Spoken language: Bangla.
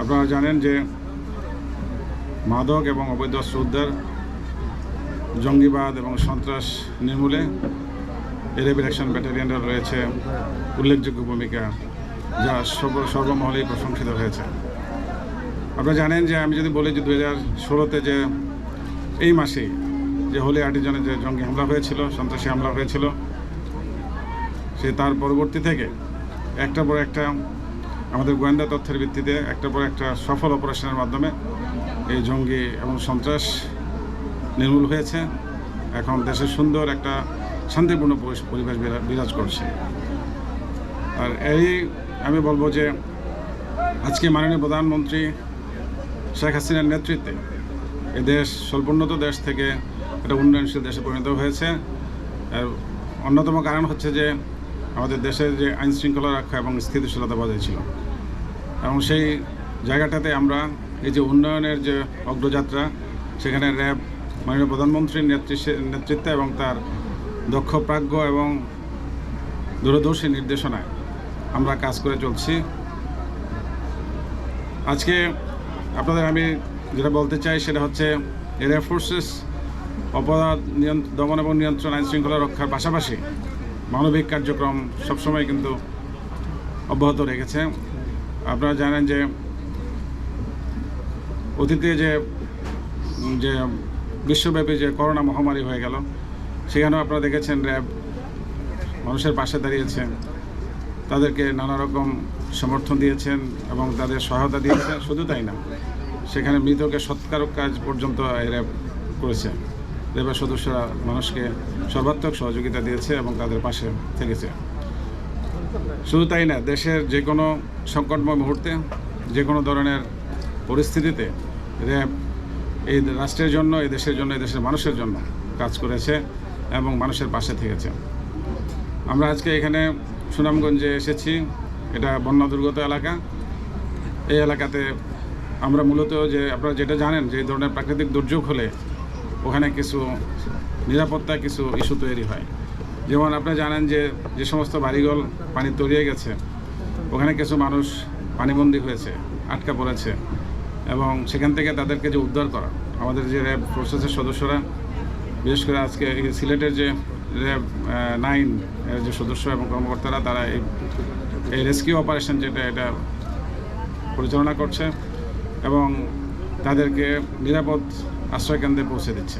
আপনারা জানেন যে মাদক এবং অবৈধ অস্ত্র জঙ্গিবাদ এবং সন্ত্রাস নির্মূলে এরেবিল অ্যাকশন ব্যাটালিয়নের রয়েছে। উল্লেখযোগ্য ভূমিকা যা সর্ব, সর্বমহলেই প্রশংসিত হয়েছে। আপনারা জানেন যে আমি যদি বলি যে দু হাজার ষোলোতে যে এই মাসেই যে হোলি আর্টিজনে যে জঙ্গি হামলা হয়েছিল, সন্ত্রাসী হামলা হয়েছিল, সে তার পরবর্তী থেকে একটা পর একটা আমাদের গোয়েন্দা তথ্যের ভিত্তিতে একটা পর একটা সফল অপারেশনের মাধ্যমে এই জঙ্গি এবং সন্ত্রাস নির্মূল হয়েছে। এখন দেশের সুন্দর একটা শান্তিপূর্ণ পরিবেশ বিরা- বিরাজ করছে। আর এই আমি বলব যে আজকে মাননীয় প্রধানমন্ত্রী শেখ হাসিনার নেতৃত্বে এ দেশ স্বল্পোন্নত দেশ থেকে একটা উন্নয়নশীল দেশে পরিণত হয়েছে। আর অন্যতম কারণ হচ্ছে যে আমাদের দেশের যে আইন শৃঙ্খলা রক্ষা এবং স্থিতিশীলতা বজায় ছিল। এবং সেই জায়গাটাতে আমরা এই যে উন্নয়নের যে অগ্রযাত্রা, সেখানে র্যাব, মাননীয় প্রধানমন্ত্রীর নেতৃত্বে এবং তার দক্ষ প্রাজ্ঞ এবং দূরদর্শী নির্দেশনায় আমরা কাজ করে চলছি। আজকে আপনাদের আমি যেটা বলতে চাই সেটা হচ্ছে এরিয়া ফোর্সেস অপরাধ দমন এবং নিয়ন্ত্রণ আইন শৃঙ্খলা রক্ষার পাশাপাশি মানবিক কার্যক্রম সবসময় কিন্তু অব্যাহত রেখেছে। আপনারা জানেন যে অতীতে যে যে বিশ্বব্যাপী যে করোনা মহামারী হয়ে গেল, সেখানেও আপনারা দেখেছেন র্যাব মানুষের পাশে দাঁড়িয়েছে। তাদেরকে নানা রকম সমর্থন দিয়েছেন এবং তাদের সহায়তা দিয়েছেন, শুধু তাই না, সেখানে মৃতকে সৎকারক কাজ পর্যন্ত র্যাব করেছে। র্যাবের সদস্যরা মানুষকে সর্বাত্মক সহযোগিতা দিয়েছে এবং তাদের পাশে থেকেছে। শুধু তাই না, দেশের যে কোনো সংকটময় মুহূর্তে যে কোনো ধরনের পরিস্থিতিতে র্যাব এই রাষ্ট্রের জন্য, এই দেশের জন্য, এই দেশের মানুষের জন্য কাজ করেছে এবং মানুষের পাশে থেকেছে। আমরা আজকে এখানে সুনামগঞ্জে এসেছি। এটা বন্যা দুর্গত এলাকা। এই এলাকাতে আমরা মূলত যে, আপনারা যেটা জানেন যে ধরনের প্রাকৃতিক দুর্যোগ হলে ওখানে কিছু নিরাপত্তা, কিছু ইস্যু তৈরি হয়। যেমন আপনি জানেন যে যে সমস্ত বাড়িঘর পানি তলিয়ে গেছে, ওখানে কিছু মানুষ পানিবন্দী হয়েছে, আটকা পড়েছে এবং সেখান থেকে তাদেরকে যে উদ্ধার করা, আমাদের যে র্যাব ফোর্সেসের সদস্যরা, বিশেষ করে আজকে সিলেটের যে র্যাব নাইন এর যে সদস্য এবং কর্মকর্তারা, তারা এই এই রেস্কিউ অপারেশন যেটা, এটা পরিচালনা করছে এবং তাদেরকে নিরাপদ আশ্রয়কেন্দ্রে পৌঁছে দিচ্ছে